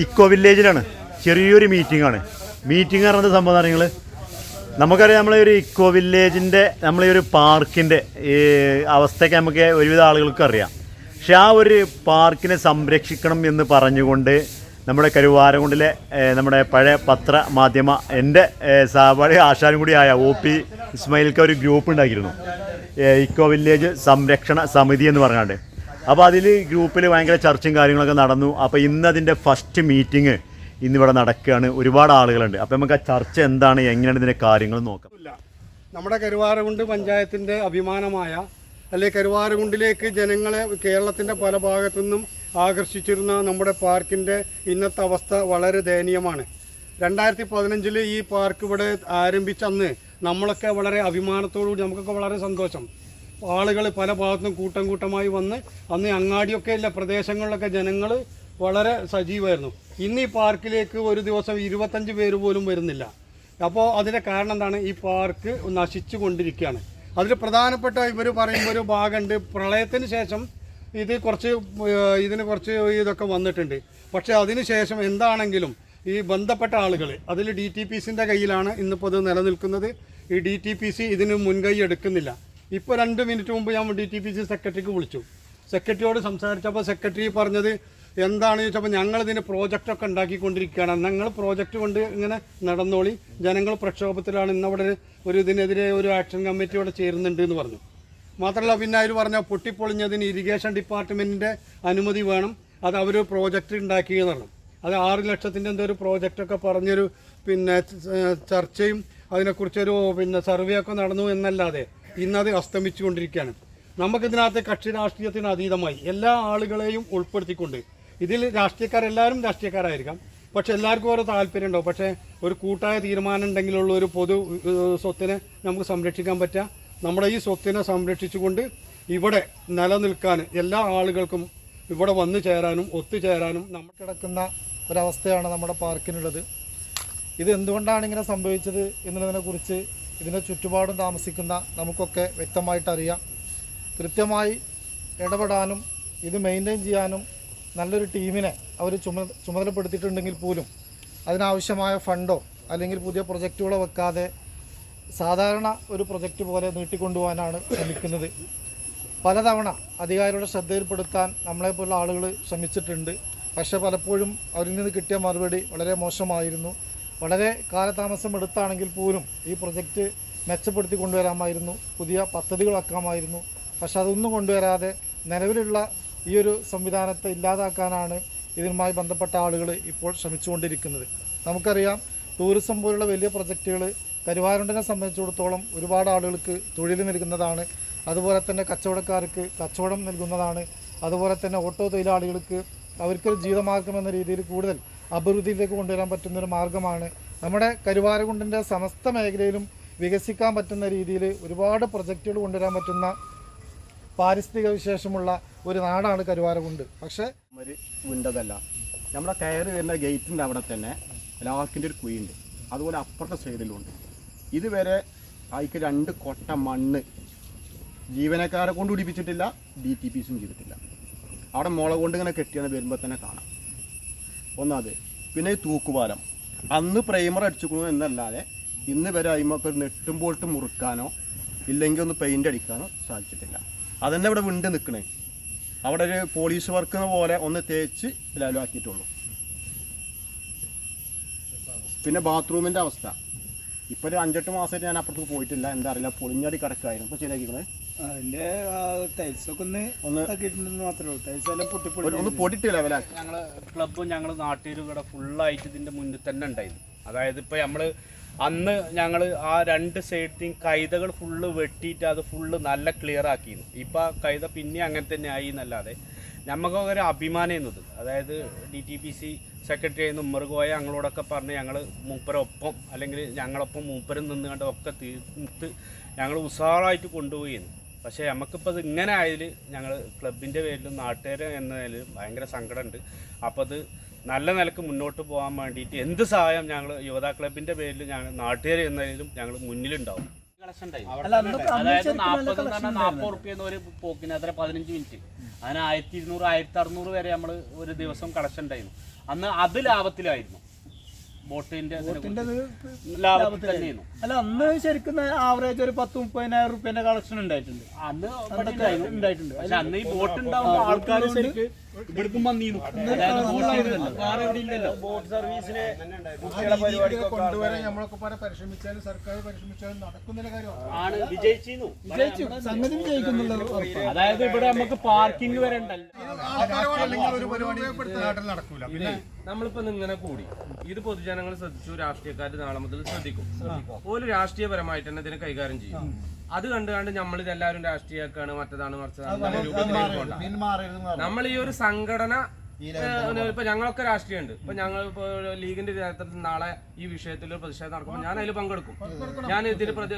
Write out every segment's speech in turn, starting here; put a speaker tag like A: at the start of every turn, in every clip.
A: Eco വില്ലേജിലാണ്. ചെറിയൊരു meeting ആണ്. Meeting പറഞ്ഞത് സംഭവം നിങ്ങൾ നമുക്കറിയാം നമ്മളെ ഒരു ഇക്കോ വില്ലേജിന്റെ നമ്മളെ ഒരു പാർക്കിന്റെ ഈ അവസ്ഥയൊക്കെ നമുക്ക് ഒരുവിധ ആളുകൾക്ക് അറിയാം. പക്ഷെ ആ ഒരു പാർക്കിനെ സംരക്ഷിക്കണം എന്ന് പറഞ്ഞുകൊണ്ട് നമ്മുടെ കരുവാരകുണ്ടിലെ നമ്മുടെ പഴയ പത്ര മാധ്യമ എന്റെ സഹപാഠി ആശാനും കൂടിയായ ഒ പി ഇസ്മയിൽക്ക് ഒരു ഗ്രൂപ്പ് ഉണ്ടാക്കിയിരുന്നു. ഇക്കോ വില്ലേജ് സംരക്ഷണ സമിതി എന്ന് പറഞ്ഞാണ്ട്. അപ്പോൾ അതിൽ ഗ്രൂപ്പിൽ ഭയങ്കര ചർച്ചയും കാര്യങ്ങളൊക്കെ നടന്നു. അപ്പോൾ ഇന്ന് അതിന്റെ ഫസ്റ്റ് മീറ്റിംഗ് ഇന്നിവിടെ നടക്കുകയാണ്. ഒരുപാട് ആളുകളുണ്ട്. അപ്പോൾ നമുക്ക് ആ ചർച്ച എന്താണ്? എങ്ങനെയാണ് ഇതിന്റെ കാര്യങ്ങൾ നോക്കാം.
B: നമ്മുടെ കരുവാരകുണ്ട് പഞ്ചായത്തിന്റെ അഭിമാനമായ അല്ലെ കരുവാരകുണ്ടിലേക്ക് ജനങ്ങളെ കേരളത്തിന്റെ പല ഭാഗത്തു നിന്നും ആകർഷിച്ചിരുന്ന നമ്മുടെ പാർക്കിന്റെ ഇന്നത്തെ അവസ്ഥ വളരെ ദയനീയമാണ്. രണ്ടായിരത്തി പതിനഞ്ചിൽ ഈ പാർക്ക് ഇവിടെ ആരംഭിച്ച അന്ന് നമ്മളൊക്കെ വളരെ അഭിമാനത്തോടുകൂടി നമുക്കൊക്കെ വളരെ സന്തോഷം. ആളുകൾ പല ഭാഗത്തും കൂട്ടം കൂട്ടമായി വന്ന് അന്ന് അങ്ങാടിയൊക്കെ ഉള്ള പ്രദേശങ്ങളിലൊക്കെ ജനങ്ങൾ വളരെ സജീവമായിരുന്നു. ഇന്ന് ഈ പാർക്കിലേക്ക് ഒരു ദിവസം ഇരുപത്തഞ്ച് പേര് പോലും വരുന്നില്ല. അപ്പോൾ അതിന്റെ കാരണം എന്താണ്? ഈ പാർക്ക് നശിച്ചു കൊണ്ടിരിക്കുകയാണ്. അതിൽ പ്രധാനപ്പെട്ട ഇവർ പറയുമ്പോൾ ഒരു ഭാഗമുണ്ട്. പ്രളയത്തിന് ശേഷം ഇത് കുറച്ച് ഇതിന് കുറച്ച് ഇതൊക്കെ വന്നിട്ടുണ്ട്. പക്ഷേ അതിന് ശേഷം എന്താണെങ്കിലും ഈ ബന്ധപ്പെട്ട ആളുകൾ അതിൽ ഡി ടി പി സിന്റെ കയ്യിലാണ് ഇന്നിപ്പോൾ ഇത് നിലനിൽക്കുന്നത്. ഈ ഡി ടി പി സി ഇതിന് മുൻകൈ എടുക്കുന്നില്ല. ഇപ്പോൾ രണ്ട് മിനിറ്റ് മുമ്പ് ഞാൻ ഡി ടി പി സി സെക്രട്ടറിക്ക് വിളിച്ചു. സെക്രട്ടറിയോട് സംസാരിച്ചപ്പോൾ സെക്രട്ടറി പറഞ്ഞത് എന്താണെന്ന് ചോദിച്ചപ്പോൾ ഞങ്ങളിതിന് പ്രോജക്റ്റൊക്കെ ഉണ്ടാക്കിക്കൊണ്ടിരിക്കുകയാണ്. ഞങ്ങൾ പ്രോജക്റ്റ് കൊണ്ട് ഇങ്ങനെ നടന്നോളി. ജനങ്ങൾ പ്രക്ഷോഭത്തിലാണ്. ഇന്നവിടെ ഒരു- ഇതിനെതിരെ ഒരു ആക്ഷൻ കമ്മിറ്റി ഇവിടെ ചേരുന്നുണ്ട് എന്ന് പറഞ്ഞു. മാത്രമല്ല പിന്നെ അവർ പറഞ്ഞ പൊട്ടിപ്പൊളിഞ്ഞതിന് ഇറിഗേഷൻ ഡിപ്പാർട്ട്മെന്റിന്റെ അനുമതി വേണം. അത് അവർ പ്രോജക്റ്റ് ഉണ്ടാക്കിയെന്ന് പറഞ്ഞു. അത് ആറ് ലക്ഷത്തിന്റെ എന്തോ ഒരു പ്രോജക്റ്റൊക്കെ പറഞ്ഞൊരു പിന്നെ ചർച്ചയും അതിനെക്കുറിച്ചൊരു പിന്നെ സർവേ ഒക്കെ നടന്നു എന്നല്ലാതെ ഇന്നത് അസ്തമിച്ചുകൊണ്ടിരിക്കുകയാണ്. നമുക്കിതിനകത്ത് കക്ഷി രാഷ്ട്രീയത്തിന് അതീതമായി എല്ലാ ആളുകളെയും ഉൾപ്പെടുത്തിക്കൊണ്ട് ഇതിൽ രാഷ്ട്രീയക്കാരെല്ലാവരും രാഷ്ട്രീയക്കാരായിരിക്കാം. പക്ഷെ എല്ലാവർക്കും ഓരോ താല്പര്യം ഉണ്ടാവും പക്ഷേ ഒരു കൂട്ടായ തീരുമാനം ഉണ്ടെങ്കിലുള്ള ഒരു പൊതു സ്വത്തിനെ നമുക്ക് സംരക്ഷിക്കാൻ പറ്റുക നമ്മുടെ ഈ സ്വത്തിനെ സംരക്ഷിച്ചുകൊണ്ട് ഇവിടെ നിലനിൽക്കാൻ എല്ലാ ആളുകൾക്കും ഇവിടെ വന്നു ചേരാനും ഒത്തുചേരാനും നമ്മൾ
C: കിടക്കുന്ന ഒരവസ്ഥയാണ് നമ്മുടെ പാർക്കിനുള്ളത്. ഇത് എന്തുകൊണ്ടാണ് ഇങ്ങനെ സംഭവിച്ചത് എന്നതിനെക്കുറിച്ച് ഇതിന്റെ ചുറ്റുപാടും താമസിക്കുന്ന നമുക്കൊക്കെ വ്യക്തമായിട്ടറിയാം. കൃത്യമായി ഇടപെടാനും ഇത് മെയിന്റെയിൻ ചെയ്യാനും നല്ലൊരു ടീമിനെ അവർ ചുമ ചുമതലപ്പെടുത്തിയിട്ടുണ്ടെങ്കിൽ പോലും അതിനാവശ്യമായ ഫണ്ടോ അല്ലെങ്കിൽ പുതിയ പ്രൊജക്റ്റുകളോ വെക്കാതെ സാധാരണ ഒരു പ്രൊജക്റ്റ് പോലെ നീട്ടിക്കൊണ്ടുപോകാനാണ് ശ്രമിക്കുന്നത്. പലതവണ അധികാരികളുടെ ശ്രദ്ധയിൽപ്പെടുത്താൻ നമ്മളെപ്പോലുള്ള ആളുകൾ ശ്രമിച്ചിട്ടുണ്ട്. പക്ഷേ പലപ്പോഴും അവരിൽ നിന്ന് കിട്ടിയ മറുപടി വളരെ മോശമായിരുന്നു. വളരെ കാലതാമസം എടുത്താണെങ്കിൽ പോലും ഈ പ്രൊജക്റ്റ് മെച്ചപ്പെടുത്തി കൊണ്ടുവരാമായിരുന്നു. പുതിയ പദ്ധതികളാക്കാമായിരുന്നു. പക്ഷെ അതൊന്നും കൊണ്ടുവരാതെ നിലവിലുള്ള ഈ ഒരു സംവിധാനത്തെ ഇല്ലാതാക്കാനാണ് ഇതിനുമായി ബന്ധപ്പെട്ട ആളുകൾ ഇപ്പോൾ ശ്രമിച്ചുകൊണ്ടിരിക്കുന്നത്. നമുക്കറിയാം ടൂറിസം പോലുള്ള വലിയ പ്രൊജക്റ്റുകൾ കരുവാരുണ്ടിനെ സംബന്ധിച്ചിടത്തോളം ഒരുപാട് ആളുകൾക്ക് തൊഴിൽ നൽകുന്നതാണ്. അതുപോലെ തന്നെ കച്ചവടക്കാർക്ക് കച്ചവടം നൽകുന്നതാണ്. അതുപോലെ തന്നെ ഓട്ടോ തൊഴിലാളികൾക്ക് അവർക്കൊരു ജീവിതമാർഗം എന്ന രീതിയിൽ കൂടുതൽ അഭിവൃദ്ധിയിലേക്ക് കൊണ്ടുവരാൻ പറ്റുന്ന ഒരു മാർഗമാണ് നമ്മുടെ കരുവാരകുണ്ടിന്റെ സമസ്ത മേഖലയിലും വികസിക്കാൻ പറ്റുന്ന രീതിയിൽ ഒരുപാട് പ്രൊജക്റ്റുകൾ കൊണ്ടുവരാൻ പറ്റുന്ന പാരിസ്ഥിതിക വിശേഷമുള്ള ഒരു നാടാണ് കരുവാരകുണ്ട്. പക്ഷേ
D: ഒരു വിണ്ടതല്ല നമ്മുടെ കയറി വരുന്ന ഗേറ്റിന്റെ അവിടെ തന്നെ ലാക്കിന്റെ ഒരു കുഴിയുണ്ട്. അതുപോലെ അപ്പുറത്തെ സൈഡിലുണ്ട്. ഇതുവരെ അതിക്ക് രണ്ട് കൊട്ട മണ്ണ് ജീവനക്കാരെ കൊണ്ട് പിടിപ്പിച്ചിട്ടില്ല ഡി ടി പിസും ചെയ്തിട്ടില്ല. അവിടെ മുള കൊണ്ട് ഇങ്ങനെ കെട്ടിയാണ് വരുമ്പോൾ തന്നെ കാണാം. ഒന്നത് പിന്നെ ഈ തൂക്കുപാലം. അന്ന് പ്രൈമർ അടിച്ചുക്കണു എന്നല്ലാതെ ഇന്ന് വരെ അതിമൊക്കെ ഒരു നെട്ടും പോൾട്ട് മുറുക്കാനോ ഇല്ലെങ്കിൽ ഒന്ന് പെയിന്റ് അടിക്കാനോ സാധിച്ചിട്ടില്ല. അതന്നെ ഇവിടെ വിണ്ട് നിൽക്കണേ അവിടെ ഒരു പോളീസ് വർക്ക് പോലെ ഒന്ന് തേച്ച് ലാലാക്കിയിട്ടുള്ളൂ പിന്നെ ബാത്റൂമിന്റെ അവസ്ഥ. ഇപ്പോൾ ഒരു അഞ്ചെട്ട് മാസമായിട്ട് ഞാൻ അപ്പുറത്ത് പോയിട്ടില്ല. എന്താ അറിയില്ല. പൊളിഞ്ഞടി കിടക്കായിരുന്നു. ഇപ്പോൾ ശരിയാക്കിക്കണേ.
E: അതിന്റെ ടൈൽസൊക്കെ ഒന്ന് മാത്രമേ ടൈൽസ് എല്ലാം
D: ഒന്ന് ലെവലാക്കി
F: ഞങ്ങൾ ക്ലബ്ബും ഞങ്ങൾ നാട്ടുകാരും ഇവിടെ ഫുള്ളായിട്ട് ഇതിന്റെ മുന്നിൽ തന്നെ ഉണ്ടായിരുന്നു. അതായത് ഇപ്പൊ നമ്മൾ അന്ന് ഞങ്ങൾ ആ രണ്ട് സൈഡിലെയും കൈതകൾ ഫുള്ള് വെട്ടിയിട്ട് അത് ഫുള്ള് നല്ല ക്ലിയർ ആക്കിയിരുന്നു. ഇപ്പൊ ആ കൈത പിന്നെ അങ്ങനെ തന്നെ ആയി എന്നല്ലാതെ നമുക്കൊക്കെ ഒരു അഭിമാനം എന്നത് അതായത് D T P C secretary ആയിരുന്നു ഉമ്മർഗോയ ഞങ്ങളോടൊക്കെ പറഞ്ഞ് ഞങ്ങൾ മൂപ്പരൊപ്പം അല്ലെങ്കിൽ ഞങ്ങളൊപ്പം മൂപ്പരും നിന്നുകൊണ്ട് ഒക്കെ തീർത്ത് ഞങ്ങൾ ഉഷാറായിട്ട് കൊണ്ടുപോയിരുന്നു പക്ഷേ നമുക്കിപ്പോൾ ഇത് ഇങ്ങനെ ആയതിൽ ഞങ്ങൾ ക്ലബിന്റെ പേരിലും നാട്ടുകാരെ എന്നതിലും ഭയങ്കര സങ്കടമുണ്ട്. അപ്പോൾ അത് നല്ല നിലയ്ക്ക് മുന്നോട്ട് പോകാൻ വേണ്ടിയിട്ട് എന്ത് സഹായം ഞങ്ങൾ യുവതാ ക്ലബിന്റെ പേരിൽ ഞങ്ങൾ നാട്ടുകാർ എന്നതിലും ഞങ്ങൾ മുന്നിലുണ്ടാവും. അതായത് നാൽപ്പത് എന്ന് നാൽപ്പത് റുപ്യ ഒരു പോക്കിന് അത്ര പതിനഞ്ച് മിനിറ്റ്. അതിന് ആയിരത്തി ഇരുന്നൂറ് ആയിരത്തി അറുന്നൂറ് വരെ നമ്മൾ ഒരു ദിവസം കളക്ഷൻ ഉണ്ടായിരുന്നു. അന്ന് അത് ലാഭത്തിലായിരുന്നു. ബോട്ടിന്റെ ലാഭത്തിൽ തന്നെയായിരുന്നു.
E: അല്ല അന്ന് ശരിക്കും ആവറേജ് ഒരു പത്ത് മുപ്പതിനായിരം റുപ്യന്റെ കളക്ഷൻ ഉണ്ടായിട്ടുണ്ട്.
F: അന്ന്
E: ഉണ്ടായിട്ടുണ്ട്.
F: പക്ഷെ അന്ന് ഈ ബോട്ട് ഉണ്ടാവുന്ന ആൾക്കാർ ശരിക്ക് ഇവിടേക്കും വന്നിരുന്നു. അതായത് ബോട്ട്
E: സർവീസിന്
C: കൊണ്ടുവരാൻ നമ്മളൊക്കെ പല പരിശ്രമിച്ചാലും സർക്കാർ പരിശ്രമിച്ചാലും നടക്കുന്നില്ല കാര്യമാണ്
F: ആണ് വിജയിച്ചിരുന്നു.
E: വിജയിച്ചു. സംഗതി വിജയിക്കുന്നുള്ളത്
F: അതായത് ഇവിടെ നമുക്ക് പാർക്കിംഗ് വരെ ഉണ്ടല്ലോ
B: ഒരു പരിപാടി നാട്ടിൽ നടക്കൂല
G: നമ്മളിപ്പോ ഇങ്ങനെ കൂടി. ഇത് പൊതുജനങ്ങൾ ശ്രദ്ധിച്ചു രാഷ്ട്രീയക്കാർ നാളെ മുതൽ ശ്രദ്ധിക്കും. ഒരു രാഷ്ട്രീയപരമായിട്ട് തന്നെ ഇതിനെ കൈകാര്യം ചെയ്യും. അത് കണ്ടുകൊണ്ട് കണ്ട് നമ്മൾ ഇതെല്ലാവരും രാഷ്ട്രീയക്കാണ് മറ്റതാണ് മറിച്ചതാണ് നമ്മൾ ഈ ഒരു സംഘടന ഇപ്പൊ ഞങ്ങളൊക്കെ രാഷ്ട്രീയമുണ്ട്. ഇപ്പൊ ഞങ്ങൾ ഇപ്പൊ ലീഗിന്റെ നേതൃത്വത്തിൽ നാളെ ഈ വിഷയത്തിൽ ഒരു പ്രതിഷേധം നടക്കുമ്പോൾ ഞാൻ അതിൽ പങ്കെടുക്കും. ഞാൻ ഇതിന് പ്രതി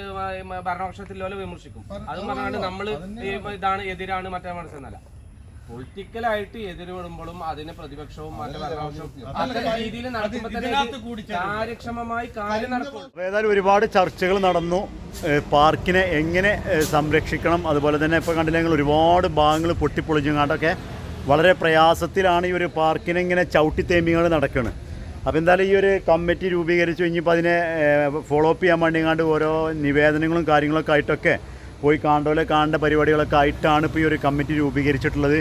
G: ഭരണപക്ഷത്തിലോലെ വിമർശിക്കും. അതും പറഞ്ഞാണ്ട് നമ്മൾ ഇതാണ് എതിരാണ് മറ്റേ മനസ്സെന്നല്ല പൊളിറ്റിക്കലായിട്ട് എതിരിടുമ്പോഴും അതിന് പ്രതിപക്ഷവും മറ്റേ ഭരണപക്ഷവും കാര്യക്ഷമമായി കാര്യം നടക്കും.
A: ഏതായാലും ഒരുപാട് ചർച്ചകൾ നടന്നു. പാർക്കിനെ എങ്ങനെ സംരക്ഷിക്കണം അതുപോലെ തന്നെ ഇപ്പോൾ കണ്ടില്ല ഞങ്ങൾ ഒരുപാട് ഭാഗങ്ങൾ പൊട്ടിപ്പൊളിഞ്ഞങ്ങാണ്ടൊക്കെ വളരെ പ്രയാസത്തിലാണ് ഈ ഒരു പാർക്കിനെ ഇങ്ങനെ ചവിട്ടിത്തേമ്പിങ്ങാണ്ട് നടക്കുന്നത് അപ്പോൾ എന്തായാലും ഈ ഒരു കമ്മിറ്റി രൂപീകരിച്ചു. കഴിഞ്ഞപ്പോൾ അതിനെ ഫോളോ അപ്പ് ചെയ്യാൻ വേണ്ടി വേണ്ടിങ്ങാണ്ട് ഓരോ നിവേദനങ്ങളും കാര്യങ്ങളൊക്കെ ആയിട്ടൊക്കെ പോയി കാണ്ടോലെ കാണേണ്ട പരിപാടികളൊക്കെ ആയിട്ടാണ് ഇപ്പോൾ ഈ ഒരു കമ്മിറ്റി രൂപീകരിച്ചിട്ടുള്ളത്.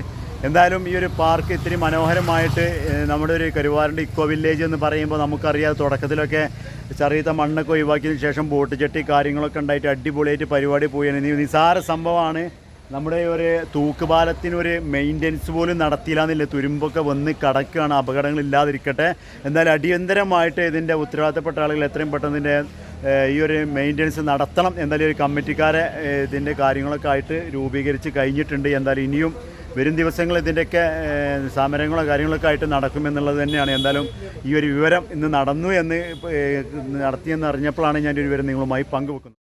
A: എന്തായാലും ഈ ഒരു പാർക്ക് ഇത്തിരി മനോഹരമായിട്ട് നമ്മുടെ ഒരു കരുവാറിന്റെ ഇക്കോ വില്ലേജ് എന്ന് പറയുമ്പോൾ നമുക്കറിയാം തുടക്കത്തിലൊക്കെ ചെറിയത്ത മണ്ണൊക്കെ ഒഴിവാക്കിയതിന് ശേഷം ബോട്ട് ചട്ടി കാര്യങ്ങളൊക്കെ ഉണ്ടായിട്ട് അടിപൊളിയായിട്ട് പരിപാടി ഇനി നിസാര സംഭവമാണ് നമ്മുടെ ഒരു തൂക്കുപാലത്തിനൊരു മെയിന്റനൻസ് പോലും നടത്തിയില്ല എന്നില്ല തുരുമ്പൊക്കെ വന്ന് കടക്കുകയാണ്. അപകടങ്ങളില്ലാതിരിക്കട്ടെ. എന്നാൽ അടിയന്തരമായിട്ട് ഇതിന്റെ ഉത്തരവാദിത്തപ്പെട്ട ആളുകൾ എത്രയും പെട്ടെന്ന് ഇതിന്റെ ഏഹ്, ഈ ഒരു മെയിന്റനൻസ് നടത്തണം എന്തായാലും ഒരു കമ്മിറ്റിക്കാരെ ഇതിന്റെ കാര്യങ്ങളൊക്കെ ആയിട്ട് രൂപീകരിച്ച് കഴിഞ്ഞിട്ടുണ്ട്. എന്തായാലും ഇനിയും വരും ദിവസങ്ങൾ ഇതിന്റെയൊക്കെ സമരങ്ങളോ കാര്യങ്ങളൊക്കെ ആയിട്ട് നടക്കുമെന്നുള്ളത് തന്നെയാണ്. എന്തായാലും ഈ ഒരു വിവരം ഇന്ന് നടന്നു എന്ന് നടത്തിയെന്ന് അറിഞ്ഞപ്പോഴാണ് ഒരു വിവരം നിങ്ങളുമായി പങ്കുവെക്കുന്നത്.